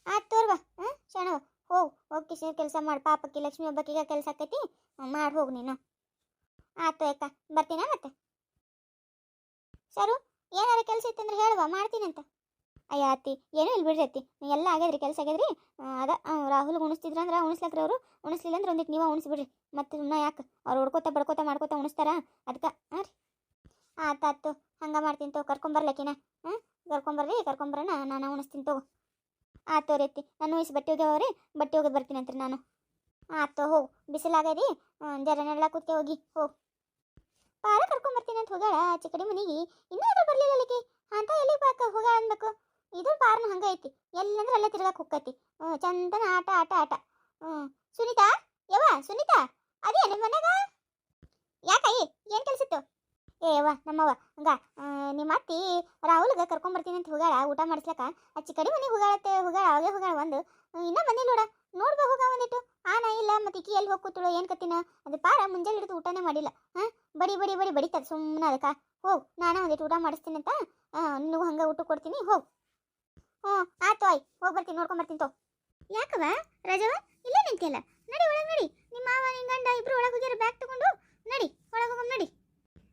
ಆತ್ ತೋರ್ವಾ ಹಾಂ ಶರಣವ ಹೋಗು, ಹೋಗಿ ಕೆಲಸ ಮಾಡಿ ಪಾಪಕ್ಕೆ ಲಕ್ಷ್ಮಿ ಒಬ್ಬಕ್ಕೀಗ ಕೆಲಸ ಆಕೈತಿ ಮಾಡಿ ಹೋಗು ನೀನು. ಆಯ್ತು ಅಕ್ಕ, ಬರ್ತೀನಾ ಮತ್ತೆ? ಸರು ಏನಾರ ಕೆಲಸ ಇತ್ತಂದ್ರೆ ಹೇಳುವ, ಮಾಡ್ತೀನಿ ಅಂತ. ಅಯ್ಯ ಅತ್ತಿ, ಏನೂ ಇಲ್ಲ ಬಿಡ್ರಿ ಅತ್ತಿ, ಎಲ್ಲ ಆಗ್ಯದ್ರಿ ಕೆಲಸ ಆಗ್ಯದ್ರಿ. ಅದ ರಾಹುಲ್ ಉಣಿಸ್ತಿದ್ರಂದ್ರೆ ಉಣಿಸ್ಲಕ್ರ ಅವರು. ಉಣಿಸ್ಲಿಲ್ಲ ಅಂದ್ರೆ ಒಂದಿಟ್ಟು ನೀವ ಉಣಿಸ್ಬಿಡ್ರಿ. ಮತ್ತೆ ಸುಮ್ಮನೆ ಯಾಕೆ? ಅವ್ರು ಹೊಡ್ಕೋತ ಬಡ್ಕೋತ ಮಾಡ್ಕೋತ ಉಣಿಸ್ತಾರ? ಅದಕ್ಕೆ ಹಾಂ ರೀ. ಆತಾತು ಹಂಗೆ ಮಾಡ್ತೀನಿ ತಗೋ ಕರ್ಕೊಂಬರ್ಲಕ್ಕಿನ ಹಾಂ ಕರ್ಕೊಂಬರ್ರಿ ಕರ್ಕೊಂಬರೋಣ ನಾನು ಉಣಿಸ್ತೀನಿ ತಗೋ. ಆತೋ ರೀ ಅತ್ತಿ ನಾನು ಉಣಿಸಿ ಬಟ್ಟೆ ಹೋಗ್ಯಾವ್ರಿ ಬಟ್ಟೆ ಹೋಗೋದು ಬರ್ತೀನಿ ರೀ ನಾನು. ಆತೋ ಹೋಗು. ಬಿಸಿಲಾಗದಿ ಜರ ನೆರಳ ಕೂತೆ ಹೋಗಿ, ಹೋಗು. ಪಾರ ಕರ್ಕೊಂಡ್ ಬರ್ತೀನಿ ಅಂತ ಹೋಗ್ಯಾಳ ಆಚೆ ಕಡೆ ಮನೆಗೆ. ಇನ್ನೂ ಅದ್ರ ಬರ್ಲಿಲ್ಲ ಅಲ್ಲಿಗೆ. ಅಂತ ಎಲ್ಲಿ ಬಾಕ ಹೋಗ್ಯಾಳ ಅನ್ಬೇಕು. ಇದು ಪಾರ್ನ ಹಂಗ ಐತಿ. ಎಲ್ಲಂದ್ರೆ ಅಲ್ಲೇ ತಿರ್ಗಾಕ್ ಹೊಕ್ಕೈತಿ ಚಂದನ ಆಟ ಆಟ ಆಟ. ಹ್ಞೂ. ಸುನೀತಾ? ಯವ್ವ, ಸುನೀತಾ? ಅದೇ ನಿಮ್ಮ ಮನ್ಯಾಗ? ಯಾಕಯ್ಯ ಏನ್ ಏ, ಯವ್ವ, ನಮ್ಮವ್ವ. ಹಂಗ ನಿಮ್ಮ ಅತ್ತಿ ರಾಹುಲ್ಗೆ ಕರ್ಕೊಂಡ್ ಬರ್ತೀನಿ ಅಂತ ಹೋಗ್ಯಾಳ. ಊಟ ಮಾಡಿಸ್ಲಕ ಅಚ್ಚಿ ಕಡೆ ಮನೆಗೆ ಹೋಗ್ಯಾಳತ್ತೆ, ಹೋಗ್ಯಾಳ, ಅವಾಗೆ ಹೋಗ್ಯಾಳ ಒಂದು. ಇನ್ನ ಬಂದಿಲ್ಲ ನೋಡ. ನೋಡ್ಬಾ ಹೋಗ ಒಂದಿಟ್ಟು ಆನ ಇಲ್ಲ, ಮತ್ತೆ ಇಕ್ಕಿ ಎಲ್ಲಿ ಹೋಗಿ ಕೂತಳು ಏನು ಕತ್ತಿನ? ಅದು ಪಾರ ಮುಂಜಾನೆ ಹಿಡಿದು ಊಟನೇ ಮಾಡಿಲ್ಲ. ಹಾಂ? ಬಡಿ ಬಡಿ ಬಡಿ ಬಡಿತದ ಸುಮ್ಮನೆ ಅದಕ್ಕ. ಹೋಗ್, ನಾನ ಒಂದಿಟ್ಟು ಊಟ ಮಾಡಿಸ್ತೀನಿ ಅಂತ ನಿನಗೂ ಹಂಗೆ ಊಟ ಕೊಡ್ತೀನಿ, ಹೋಗ್. ಹ್ಞೂ, ಆಯ್ತು, ಆಯ್, ಹೋಗಿ ಬರ್ತೀನಿ ನೋಡ್ಕೊಂಬರ್ತೀನಿ ತೋ. ಯಾಕವ ರಾಜವ ಇಲ್ಲೇ ನಿಂತಿಯಲ್ಲ? ನಡಿ, ಒಳಗೆ ನಡಿ. ನಿಮ್ಮ ಮಾವ ನಿನ್ ಗಂಡ ಇಬ್ರು ಒಳಗೆ ಹೋಗ್ಯಾರ, ಬ್ಯಾಗ್ ತಗೊಂಡು. ನಡಿ, ಒಳಗೆ ಹೋಗಮ್ ನಡಿ.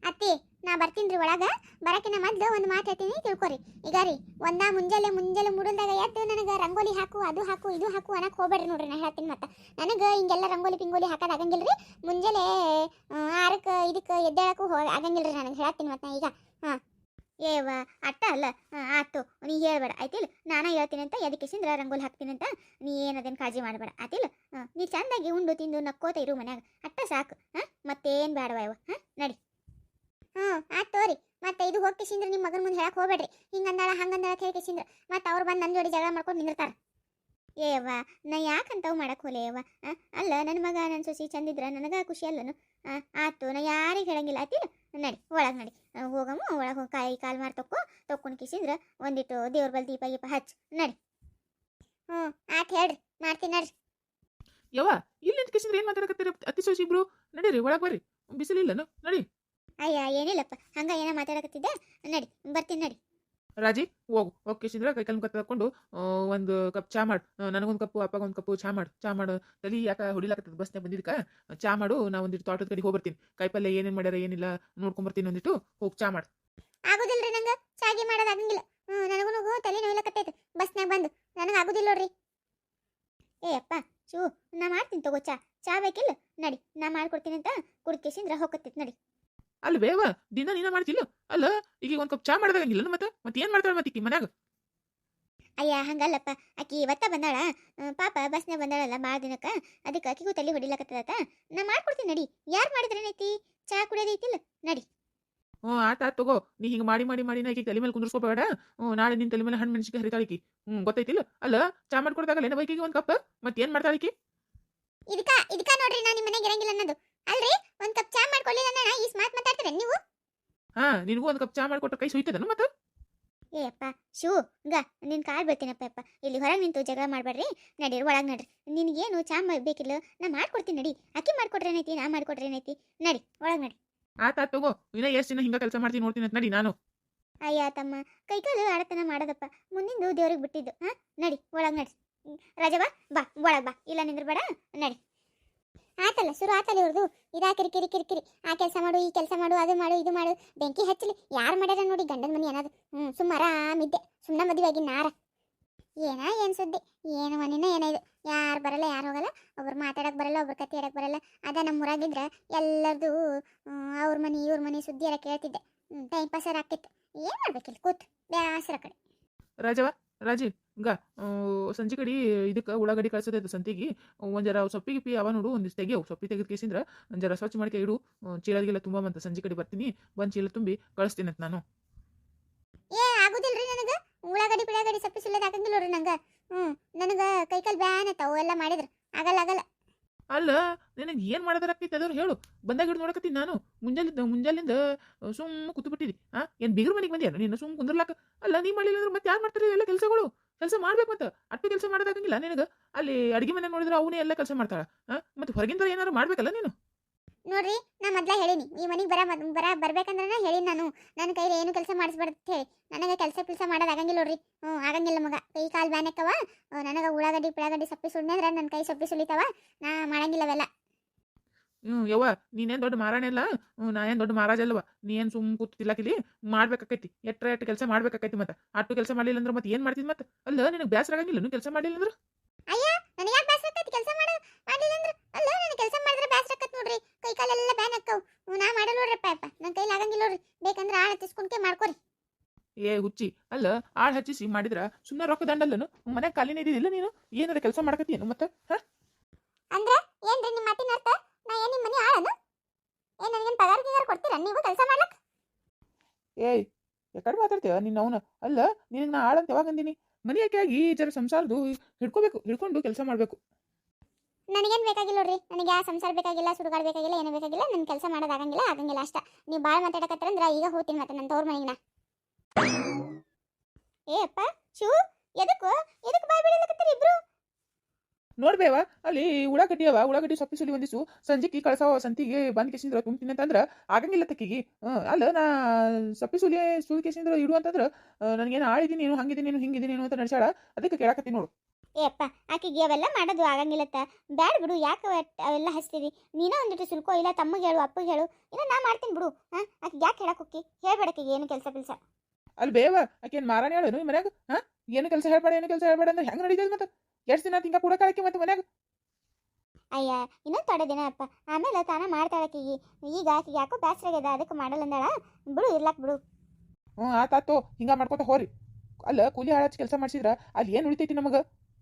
ಅತ್ತಿ, ನಾ ಬರ್ತೀನಿ ರೀ ಒಳಗ. ಬರಕಿನ ಮೊದಲು ಒಂದು ಮಾತು ಹೇಳ್ತೀನಿ, ತಿಳ್ಕೊರಿ. ಈಗ ರೀ, ಒಂದ ಮುಂಜಾನೆ ಮುಂಜಾನೆ ಮುಡಲ್ದಾಗ ಎದ್ದು ನನಗೆ ರಂಗೋಲಿ ಹಾಕು, ಅದು ಹಾಕು, ಇದು ಹಾಕು ಅನ್ನಕ್ ಹೋಗ್ಬೇಡ್ರಿ ನೋಡ್ರಿ, ನಾ ಹೇಳ್ತೀನಿ ಮತ್ತೆ. ನನಗೆ ಹಿಂಗೆಲ್ಲ ರಂಗೋಲಿ ಪಿಂಗೋಲಿ ಹಾಕೋದು ರೀ ಮುಂಜಾನೆ ಆರಕ್ಕೆ ಇದಕ್ಕೆ ಎದ್ದೇಳಕ್ಕೂ ಹೋ ರೀ ನನಗೆ, ಹೇಳ್ತೀನಿ ಮತ್ತೆ ಈಗ. ಹಾಂ. ಏವ, ಅಟ್ಟ ಅಲ್ಲ? ಆಯ್ತು ಆತು, ನೀ ಹೇಳ್ಬೇಡ. ಆಯ್ತಿಲ್ಲ ನಾನೇ ಹೇಳ್ತೀನಿ ಅಂತ, ಎದಕ್ಕೆ ರಂಗೋಲಿ ಹಾಕ್ತೀನಿ ಅಂತ, ನೀ ಏನದೇನು ಕಾಳಜಿ ಮಾಡಬೇಡ. ಆಯ್ತಿಲ್ಲ ನೀ ಚಂದಾಗಿ ಉಂಡು ತಿಂದು ನಕ್ಕೋತ ಇರು ಮನ್ಯಾಗ. ಅಟ್ಟ ಸಾಕು, ಹಾಂ, ಮತ್ತೇನು ಬೇಡವ ಇವ, ಹಾಂ, ನಡಿ. ಹ್ಞೂ ಆಯ್ತು ತೋರಿ. ಮತ್ತೆ ಇದು ಹೋಗಿ ಕಿಸಿಂದ್ರ ನಿಮ್ಮ ಮಗನ ಮುಂದೆ ಹೇಳಕ್ ಹೋಗ್ಬೇಡ್ರಿ. ಹಿಂಗಂದಾಳ ಹಂಗಂದಾಳ ಅಂತ ಹೇಳಿ ಕಿಸಿಂದ್ರ ಮತ್ತೆ ಅವ್ರು ಬಂದು ನನ್ನ ಜೋಡಿ ಜಗಳ ಮಾಡ್ಕೊಂಡು ನಿಂದಿರ್ತಾರ. ಏವ್ವ ನಾ ಯಾಕಂತವ್ ಮಾಡಕ್ ಹೋಲೆ ಯವ್ವ ಅಲ್ಲ ನನ್ನ ಮಗ ನನ್ನ ಸೊಸಿ ಚಂದಿದ್ರ ನನಗೆ ಖುಷಿ ಅಲ್ಲನು? ಆ, ಆತು ನಾ ಯಾರಿಗೆ ಹೇಳಂಗಿಲ್ಲ. ಆತಿಲ್ಲ ನಡಿ ಒಳಗೆ ನಡಿ. ಹೋಗಮ್ಮ ಒಳಗೆ ಹೋಗಿ ಕಾಯಿ ಕಾಲು ಮಾಡಿ ತಕ್ಕೋ ತಕ್ಕೊಂಡು ಕಿಸಿದ್ರ ಒಂದಿಟ್ಟು ದೇವ್ರ ಬಲ್ ದೀಪ ಗೀಪ ಹಚ್ಚು ನಡಿ. ಹ್ಞೂ ಆಯ್ತು ಹೇಳ್ರಿ. ಮಾಡ್ತೀನಿ ನಡ್ರಿ. ಯವ್ವ ಇಲ್ಲಿ ಕಿಸಿಂದ್ರೆ ಏನ್ ಮಾತಾಡಕತ್ತೀರಿ ಅತಿ ಸೊಸಿ ಇಬ್ರು? ನಡೀರಿ ಒಳಗ್ ಬರ್ರಿ. ಬಿಸಿಲಿಲ್ಲನು? ನಡಿ. ಅಯ್ಯ ಏನಿಲ್ಲಪ್ಪ. ಹಂಗ ಏನೋ ಮಾತಾಡಕತ್ತಿದ್ದೆ? ನಡಿ ಬರ್ತೀನಿ ನಡಿ. ರಾಜಿ ಹೋಗು. ಹೋಗಿ ಕಿಸಿಂದ್ರ ಕೈ ಕಾಲು ಮುಖ ತಕೊಂಡು ಒಂದು ಕಪ್ ಚಾ ಮಾಡು. ನನಗೊಂದು ಕಪ್ಪು ಅಪ್ಪಗೊಂದು ಒಂದು ಕಪ್ಪು ಚಾ ಮಾಡು. ಚಾ ಮಾಡು. ತಲಿ ಯಾಕ ಹೊಡಿಲಾಕತ್ತದ ಬಸ್ನೇ ಬಂದಿದ್ಕ? ಚಾ ಮಾಡು ನಾ ಒಂದಿಟ್ಟು ತೋಟದ ಕಡೆ ಹೋಗ್ಬರ್ತೀನಿ. ಕಾಯಿಪಲ್ಲೆ ಏನೇನು ಮಾಡ್ಯಾರ ಏನಿಲ್ಲ ನೋಡ್ಕೊಂಬರ್ತೀನಿ ಒಂದಿಟ್ಟು ಹೋಗಿ ಚಾ ಮಾಡು. ರೀ ನಂಗೆ? ಚಾಗಿ ಮಾಡೋದು ಆಗಂಗಿಲ್ಲ. ನನಗೂ ತಲೆ ನೋಯ್ಲಕತ್ತೈತೆ. ಬಸ್ನಾಗ ಬಂದು. ನನಗೆ ಆಗೋದಿಲ್ಲ ನೋಡ್ರಿ. ಏ ಅಪ್ಪ ಚೂ ನಾ ಮಾಡ್ತೀನಿ ತಗೋ ಚಾ. ಚಾ ಬೇಕಿಲ್ಲ? ನಡಿ ನಾ ಮಾಡ್ಕೊಡ್ತೀನಿ ಅಂತ ಕುಡ್ಕೇಸಿಂದ್ರ ಹೋಗತ್ತೈತೆ ನಡಿ. ಅಲ್ಲ ಬೇವ ದಿನ ನೀನ ಮಾಡ್ತಿಲ್ಲ? ಅಲ್ಲ ಈಗ ಒಂದ್ ಕಪ್ ಚಾ ಮಾಡ್ದಾಗಂಗಿಲ್ಲ ಮತ್ತೆ? ಮತ್ತೆ ಏನ್ ಮಾಡ್ತಾಳ ಮತ್ತೆ ಈಕಿ ಮನ್ಯಾಗ? ಅಯ್ಯ ಹಂಗಲ್ಲಪ್ಪ. ಆಕಿ ಇವತ್ತ ಬಂದಾಳ. ಪಾಪ ಬಸ್ನ ಬಂದಾಳಲ್ಲ ಭಾಳ ದಿನಕ್ಕ. ಅದಕ್ಕೆ ಆಕಿಗೂ ತಲೆ ಹೊಡಿಲಕತ್ತದತ್ತ. ನಾ ಮಾಡ್ಕೊಡ್ತೀನಿ ನಡಿ. ಯಾರು ಮಾಡಿದ್ರೇನೈತಿ ಚಾ ಕುಡಿಯೋದೈತಿಲ್ಲ ನಡಿ. ಹ್ಞೂ ಆತ ಆತ್ ತಗೋ. ನೀ ಹಿಂಗೆ ಮಾಡಿ ಮಾಡಿ ಮಾಡಿ ನಾ ತಲೆ ಮೇಲೆ ಕುಂದ್ರಸ್ಕೋಬೇಡ ಹ್ಞೂ ನಾಳೆ ನಿನ್ ತಲೆ ಮೇಲೆ ಹಣ್ಣು ಮೆಣಸಿಗೆ ಹರಿತಾಳಿಕಿ ಹ್ಞೂ ಗೊತ್ತೈತಿಲ್ಲ? ಅಲ್ಲ ಚಾ ಮಾಡ್ಕೊಡ್ದಾಗಲ್ಲ ಏನೋ ಬೈಕಿಗೆ ಒಂದ್ ಕಪ್? ಮತ್ತೆ ಏನ್ ಮಾಡ್ತಾಳಿಕಿ ಇದಕ್ಕ ಇದಕ್ಕ ನೋಡ್ರಿ ನಾ ನಿಮ್ಮ ಮನೆಗೆ ಇರಂಗಿಲ್ಲ ಅನ್ನೋದು. ಅಲ್ರಿ ಒಂದ್ ಕಪ್ ಚಾ ಮಾಡ್ಕೊಳ್ಳಿಲ್ಲ ನಾನು ಈ ಸ್ಮಾರ್ಟ್ ಮಾತಾಡ್ತೀರ ನೀವು? ಹಾ ನಿನಗೂ ಒಂದ್ ಕಪ್ ಚಾ ಮಾಡ್ಕೊಟ್ರೆ ಕೈ ಸುಯ್ತದನು ಮತ್ತೆ? ಏ ಅಪ್ಪ ಶೂ ಗ ನಿನ್ ಕಾಲ್ ಬರ್ತೀನಪ್ಪ ಅಪ್ಪ ಇಲ್ಲಿ ಹೊರಗೆ ನಿಂತು ಜಗಳ ಮಾಡಬೇಡ್ರಿ. ನಡೀರಿ ಒಳಗೆ ನಡ್ರಿ. ನಿನಗೇನು ಚಾ ಬೇಕಿಲ್ಲ? ನಾ ಮಾಡ್ಕೊಡ್ತೀನಿ ನಡಿ. ಅಕ್ಕಿ ಮಾಡ್ಕೊಟ್ರೇನೈತಿ ನಾ ಮಾಡ್ಕೊಟ್ರೇನೈತಿ ನಡಿ ಒಳಗೆ ನಡಿ ಆತ ತಾ ತಗೋ. ಇನ್ನ ಎಷ್ಟು ದಿನ ಹಿಂಗ ಕೆಲಸ ಮಾಡ್ತೀನಿ ನೋಡ್ತೀನಿ ಅಂತ ನಡಿ ನಾನು. ಅಯ್ಯ ತಮ್ಮ. ಕೈಕಾಲು ಆಡತನ ಮಾಡೋದಪ್ಪ. ಮುಂದಿಂದು ದೇವ್ರಿಗೆ ಬಿಟ್ಟಿದ್ದು ಹಾ? ನಡಿ ಒಳಗೆ ನಡಿ ರಾಜ ರಾಜವ್ವ ಬಾ ಒಳಗೆ ಬಾ. ಇಲ್ಲ ನಿಂದ್ರ ಬೇಡ ನಡಿ. ಆತಲ್ಲ, ಶುರು ಆತಲ್ಲ ಇವ್ರದು. ಇದಾ ಕಿರಿ ಕಿರಿ ಆ ಕೆಲಸ ಮಾಡು, ಈ ಕೆಲಸ ಮಾಡು, ಅದು ಮಾಡು, ಇದು ಮಾಡು. ಬೆಂಕಿ ಹಚ್ಚಲಿ. ಯಾರು ಮಾಡ್ಯಾರ ನೋಡಿ, ಗಂಡನ ಮನೆ ಅನ್ನೋದು. ಹ್ಞೂ ಸುಮ್ಮ ಸುಮ್ಮನೆ ಮದುವೆಯಾಗಿ ನಾರ. ಏನ ಏನ್ ಸುದ್ದಿ. ಏನು ಮನಿನ ಏನಿದು ಯಾರು ಬರಲ್ಲ, ಯಾರು ಹೋಗಲ್ಲ. ಒಬ್ರು ಮಾತಾಡಕ್ ಬರಲ್ಲ, ಒಬ್ರು ಕತೆ ಹೇಳಕ್ ಬರಲ್ಲ. ಅದ ನಮ್ಮ ಊರಾಗಿದ್ರೆ ಎಲ್ಲರದು ಅವ್ರ ಮನೆ, ಇವ್ರ ಮನೆ ಸುದ್ದಿ ಎಲ್ಲ ಕೇಳ್ತಿದ್ದೆ. ಟೈಮ್ ಪಾಸರ್ ಆಕಿತ್ತು ಏನ್ ಮಾಡ್ಬೇಕಿಲ್ಲ? ಕೂತ್. ಬೇಸರ ಕಡೆ. ರಾಜವ. ರಾಜಿ ಹಂಗ ಸಂಜೆ ಕಡಿ ಇದಕ್ಕೆ ಉಳ್ಳಾಗಡ್ಡಿ ಕಳ್ಸೋದೈತೆ ಸಂತಿಗೆ ಒಂದು ಜರ ಸೊಪ್ಪಿ ಗಿಪ್ಪಿ ಅವ ನೋಡು ಒಂದಿಷ್ಟು ತೆಗಿಯವು ಸೊಪ್ಪಿ ತೆಗೆದು ಕೇಸಿಂದ್ರ ಒಂದು ಜರ ಸ್ವಚ್ಛ ಮಾಡ್ಕೆ ಇಡು ಚೀಲದಿಗೆಲ್ಲ ತುಂಬ ಬಂತ ಸಂಜೆ ಕಡೆ ಬರ್ತೀನಿ ಒಂದು ಚೀಲ ತುಂಬಿ ಕಳಿಸ್ತೀನಿ ಅಂತ ನಾನು. ಏ ಆಗುದಿಲ್ರಿ ನನಗ? ಉಳ್ಳಾಗಡ್ಡಿ ಪಿಳಾಗಡ್ಡಿ ಸಪ್ಪಿ ಸುಳ್ಳದ ಹಾಕಂಗಿಲ್ಲ ನೋಡ್ರಿ ನಂಗ. ಹ್ಮ್ ನನಗ ಕೈಕಾಲ್ ಬ್ಯಾನ್ ಅವು ಎಲ್ಲ ಮಾಡಿದ್ರ. ಆಗಲ್ಲ ಆಗಲ್ಲ. ಅಲ್ಲ ನಿನಗೆ ಏನ್ ಮಾಡೋದಾಕೈತಿ ಅದ್ರ ಹೇಳು. ಬಂದಾಗ ಹಿಡಿದು ನೋಡಕತ್ತೀನಿ ನಾನು. ಮುಂಜಾಲಿಂದ ಮುಂಜಾಲಿಂದ ಸುಮ್ಮ ಕೂತು ಆ ಏನ್ ಬಿಗ್ರ ಮನೆಗೆ ಬಂದ್ಯಾನ ನೀನು ಸುಮ್ಮ ಕುಂದ್ರಲಾಕ. ಅಲ್ಲ ನೀ ಮಾಡಲಿಲ್ಲ ಅಂದ್ರೆ ಮತ್ತೆ ಯಾರು ಮಾಡ್ತಾರೆ? ಎಲ್ಲ ಕೆಲಸಗಳು. ಕೆಲಸ ಮಾಡ್ಬೇಕು ಮತ್ತೆ. ಅಟ್ಟು ಕೆಲಸ ಮಾಡೋದಾಗಂಗಿಲ್ಲ. ನಿನಗೆ ಅಲ್ಲಿ ಅಡಿಗೆ ಮನೆ ನೋಡಿದ್ರೆ ಅವನೇ ಎಲ್ಲ ಕೆಲಸ ಮಾಡ್ತಾಳ. ಮತ್ತೆ ಹೊರಗಿಂದ ಏನಾರು ಮಾಡ್ಬೇಕಲ್ಲ ನೀನು? ನೋಡ್ರಿ, ನಾ ಮೊದ್ಲ ಹೇಳಿನಿ. ಈ ಮನೆಗೆ ಬರ ಬರ ಬರ್ಬೇಕಂದ್ರ ಹೇಳಿ ನಾನು. ನನ್ನ ಕೈಲಿ ಏನು ಕೆಲಸ ಮಾಡಿಸ್ಬಾರ್ದು ಹೇಳಿ. ನನಗೆ ಕೆಲಸ ಕೆಲಸ ಮಾಡೋದು ಆಗಂಗಿಲ್ಲ ನೋಡ್ರಿ. ಹ್ಞೂ, ಆಗಂಗಿಲ್ಲ ಮಗ. ಕೈ ಕಾಲು ಬ್ಯಾನಕ್ಕವ ನನಗ ಉಳ್ಳಾಗಡ್ಡಿ, ಪಿಳಾಗಡ್ಡಿ ಸಪ್ಪಿ ಸುಣ್ಣೆ ಅಂದ್ರೆ ನನ್ನ ಕೈ ಸಪ್ಪಿ ಸುಲಿತಾವ. ನಾ ಮಾಡಂಗಿಲ್ಲ ಅವೆಲ್ಲ. ಹ್ಞೂ ಯವ್ವ ನೀನೇನ್ ದೊಡ್ಡ ಮಾರಾಣಿ ಅಲ್ಲ? ಹ್ಞೂ ನಾ ಏನ್ ದೊಡ್ಡ ಮಹಾರಾಜ ಅಲ್ವಾ ನೀ ಏನ್ ಸುಮ್ ಕೂತ್ ತಿಲ್ಲಾಕಿಲಿ ಮಾಡ್ಬೇಕಾಕೈತಿ. ಎಟ್ರ ಎಟ್ಟು ಕೆಲಸ ಮಾಡ್ಬೇಕಾಕೈತಿ ಮತ್ತೆ. ಅಟ್ಟು ಕೆಲಸ ಮಾಡಲಿಲ್ಲ ಅಂದ್ರೆ ಮತ್ತೆ ಏನ್ ಮಾಡ್ತಿದ್ ಮತ್ತೆ? ಅಲ್ಲ ನಿನಗೆ ಬೇಸರ ಆಗಂಗಿಲ್ಲ ನೀವು ಕೆಲಸ ಮಾಡ್ಲಿಲ್ಲ ಅಂದ್ರೆ? ನನಗೆ ಯಾಕೆ ಬೇಸರ ಆಕೈತಿ ಕೆಲಸ ಮಾಡ ಮಾಡಿಲ್ಲ ಅಂದ್ರೆ? ಅಲ್ಲ ನನಗೆ ಕೆಲಸ ಮಾಡಿದ್ರೆ ಬೇಸರ ಆಕತ್ ನೋಡ್ರಿ. ಕೈ ಕಾಲೆಲ್ಲ ಬ್ಯಾನ್ ಆಕ್ಕವ್ ನಾ ಮಾಡಲ್ಲ ನೋಡ್ರಿ ಅಪ್ಪ ನನ್ನ ಕೈಲಿ ಆಗಂಗಿಲ್ಲ ನೋಡ್ರಿ. ಬೇಕಂದ್ರೆ ಆಳ ಹತ್ತಿಸ್ಕೊಂಡ್ಕೆ ಮಾಡ್ಕೊರಿ. ಏ ಹುಚ್ಚಿ. ಅಲ್ಲ ಆಳ್ ಹಚ್ಚಿಸಿ ಮಾಡಿದ್ರ ಸುಮ್ಮನೆ ರೊಕ್ಕ ದಂಡಲ್ಲನು? ಮನೆ ಕಾಲಿನ ಇದ್ದಿಲ್ಲ ನೀನು? ಏನಾರ ಕೆಲಸ ಮಾಡಕತ್ತೀಯನು ಮತ್ತೆ? ಅಂದ್ರೆ ಏನ್ರಿ ನಿಮ್ಮ ಮಾತಿನ ಅರ್ಥ? ನಾ ಏನು ನಿಮ್ಮ ಮನೆ ಆಳನ ಏ ನನಗೇನು ಪಗಾರ ಗಿಗಾರ ಕೊಡ್ತೀರ? ನೀವು ಕೆಲಸ ಮಾಡ್ಲಕ್? ಏಯ್ ಯಾಕಡೆ ಮಾತಾಡ್ತೀವ ನಿನ್ನ ಅವನ? ಅಲ್ಲ ನಿನಗೆ ನಾ ಆಳಂತ ಯಾವಾಗ ಅಂದಿನಿ? ಮನೆ ಆಗಿ ಜರ ಸಂಸಾರದು ಹಿಡ್ಕೋಬೇಕು ಹಿಡ್ಕೊಂಡು ಕೆಲಸ ಮಾಡಬೇಕು. ನನಗೇನು ಬೇಕಾಗಿಲ್ಲ ನೋಡ್ರಿ. ನನಗೆ ಯಾವ ಸಂಸಾರ ಬೇಕಾಗಿಲ್ಲ ಸುಡುಗಾಡ ಬೇಕಾಗಿಲ್ಲ ಏನು ಬೇಕಾಗಿಲ್ಲ ನನ್ನ ಕೆಲಸ ಮಾಡೋದಾಗಂಗಿಲ್ಲ ಆಗಂಗಿಲ್ಲ ಅಷ್ಟ. ನೀವು ಭಾಳ ಮಾತಾಡಕತ್ತಾರಂದ್ರ ಈಗ ಹೋಗ್ತೀನಿ ಮತ್ತೆ ನನ್ನ ತವ್ರ ಮನೆಗೆ ನಾ. ಏ ಅಪ್ಪ ಶಿವು ಎದಕ್ಕೋ ಎದಕ್ಕೆ ಬಾಯ್ ಬಿಡಲಕತ್ತೀರಿ ಇಬ್ರು? ನೋಡ್ಬೇವ? ಅಲ್ಲಿ ಉಳ್ಳಾಗಡ್ಡಿ ಅವ ಉಳ್ಳಾಗಡ್ಡಿ ಸೊಪ್ಪಿ ಸುಲಿ ಒಂದಿಸು. ಸಂಜೆಕಿ ಕಳ್ಸಾವ ಸಂತಿಗೆ ಬಂದ್ ಕೇಸಿಂದ್ರ ತುಂಬ್ತೀನಿ ಅಂತಂದ್ರ ಆಗಂಗಿಲ್ಲ ತಕ್ಕಿಗಿ. ಅಲ್ಲ ನಾ ಸೊಪ್ಪಿ ಸುಲಿ ಸುಲಿ ಕೇಸಿಂದ್ರ ಇಡು ಅಂತಂದ್ರ ನನಗೇನು ಆಳಿದೀನಿ ಏನು ಹಂಗಿದೀನಿ ಏನು ಹಿಂಗಿದೀನಿ ಏನು ಅಂತ ನಡ್ಸಾಳ ಅದಕ್ಕೆ ಕೇಳಕತ್ತೀನಿ ನೋಡು. ಏಪ್ಪ ಆಕಿಗೆ ಅವೆಲ್ಲ ಮಾಡೋದು ಆಗಂಗಿಲ್ಲತ್ತ. ಬ್ಯಾಡ ಬಿಡು, ಯಾಕೆ ಅವೆಲ್ಲ ಹಚ್ತೀವಿ ನೀನ ಒಂದಿಟ್ಟು ಸುಲ್ಕೋ, ಇಲ್ಲ ತಮ್ಮಗೆ ಹೇಳು, ಅಪ್ಪಗೆ ಹೇಳು. ಇಲ್ಲ ನಾ ಮಾಡ್ತೀನಿ ಬಿಡು. ಹಾಂ, ಆಕೆಗೆ ಯಾಕೆ ಹೇಳಕ್ ಹೋಗಿ ಹೇಳ್ಬೇಡ ಆಕಿಗೆ, ಏನು ಕೆಲಸ ಕೆಲಸ ಅಲ್ಲಿ ಬೇವ ಆಕೆನ್ ಮಾರಾಣಿ ಹೇಳನು ಮನ್ಯಾಗ? ಹಾ? ಏನು ಕೆಲಸ ಹೇಳ್ಬೇಡ ಏನು ಕೆಲಸ ಹೇಳ್ಬೇಡ ಅಂದ್ರೆ ಹೆಂಗ್ ನಡೀತದೆ ಮತ್ತೆ? ಎಷ್ಟು ದಿನ ತಿಂಗ ಕೂಡ ಕಾಳಕ್ಕೆ ಮತ್ತೆ ಮನ್ಯಾಗ? ಅಯ್ಯ ಇನ್ನೊಂದು ತೊಡೆ ದಿನ ಅಪ್ಪ. ಆಮೇಲೆ ತಾನ ಮಾಡ್ತಾಳೆ ಆಕಿಗೆ ಈಗ ಆಕಿಗೆ ಯಾಕೋ ಬ್ಯಾಸ್ರ ಆಗ್ಯದ ಅದಕ್ಕೆ ಮಾಡಲ್ಲ ಅಂದಾಳ. ಬಿಡು ಇರ್ಲಾಕ್ ಬಿಡು. ಹ್ಞೂ ಆತಾತು ಹಿಂಗ ಮಾಡ್ಕೊತ ಹೋರಿ. ಅಲ್ಲ ಕೂಲಿ ಆಳಚ್ ಕೆಲಸ ಮಾಡ್ಸಿದ್ರ ಅಲ್ಲಿ ಏನು ಉಳಿತೈತಿ ನಮಗ?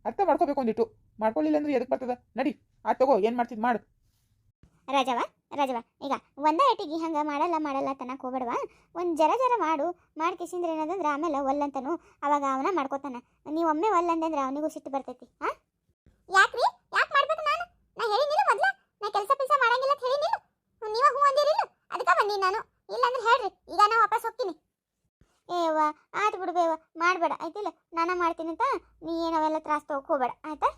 ಅರ್ಥ ಮಾಡ್ಕೋಬೇಕು ಒಂದಿಟ್ಟು. ಮಾಡ್ಕೊಳ್ಳಿಲ್ಲ ಅಂದ್ರೆ ಎದಕ್ಕೆ ಬರ್ತದ? ನಡಿ ಆ ತಗೋ ಏನ್ ಮಾಡ್ತಿದ್ ಮಾಡು. ರಾಜವ ರಾಜವ ಈಗ ಒಂದ ಏಟಿಗೆ ಹಂಗೆ ಮಾಡಲ್ಲ ಮಾಡಲ್ಲ ತನಕ ಹೋಗ್ಬೇಡವ ಒಂದು ಜರ ಜರ ಮಾಡು ಮಾಡಿ ಕಿಸಿಂದ್ರೆ ಏನದಂದ್ರೆ ಆಮೇಲೆ ಒಲ್ಲಂತನು ಅವಾಗ ಅವನ ಮಾಡ್ಕೊತಾನ. ನೀವು ಒಮ್ಮೆ ಒಲ್ಲಂದ್ರೆ ಅವನಿಗೂ ಸಿಟ್ಟು ಬರ್ತೈತಿ ಹಾ? ಯಾಕ್ರಿ? ಯಾಕೆ ಮಾಡ್ಬೇಕು ನಾನು? ನಾ ಹೇಳಿನಿಲ್ಲ ಮೊದ್ಲ. ನಾ ಕೆಲಸ ಕೆಲಸ ಮಾಡಂಗಿಲ್ಲ ಅಂತ ಹೇಳಿನಿಲ್ಲ ನೀವ ಹೂ ಅಂದಿರಿಲ್ಲ ಅದಕ್ಕೆ ಬಂದೀನಿ ನಾನು. ಇಲ್ಲಾಂದ್ರೆ ಹೇಳ್ರಿ ಈಗ ನಾ ವಾಪಸ್ ಹೋಗ್ತೀನಿ. ಏವ ಆತು ಬಿಡ್ಬೇವ ಮಾಡಬೇಡ. ಆಯ್ತಿಲ್ಲ? ನಾನ ಮಾಡ್ತೀನಿ ಅಂತ ನೀ ಏನವೆಲ್ಲ ತ್ರಾಸ ಹೋಗಬೇಡ ಹೋಗ್ಬೇಡ ಆಯ್ತಾ?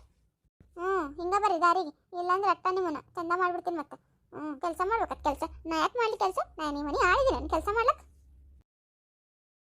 ಹ್ಞೂ ಹಿಂಗ ಬರ್ರಿ ದಾರಿಗೆ. ಇಲ್ಲಾಂದ್ರೆ ಅಟ್ಟ ನಿಮ್ಮನ್ನ. ಚಂದ ಮಾಡ್ಬಿಡ್ತೀನಿ ಮತ್ತೆ. ಕೆಲಸ ಮಾಡ್ಬೇಕತ್ ಕೆಲಸ. ನಾ ಯಾಕೆ ಮಾಡ್ಲಿ ಕೆಲಸ? ನಾ ನಿಮ್ಮ ಮನೆ ಆಳಿದ್ದೀನಿ ಕೆಲಸ ಮಾಡ್ಲಕ್?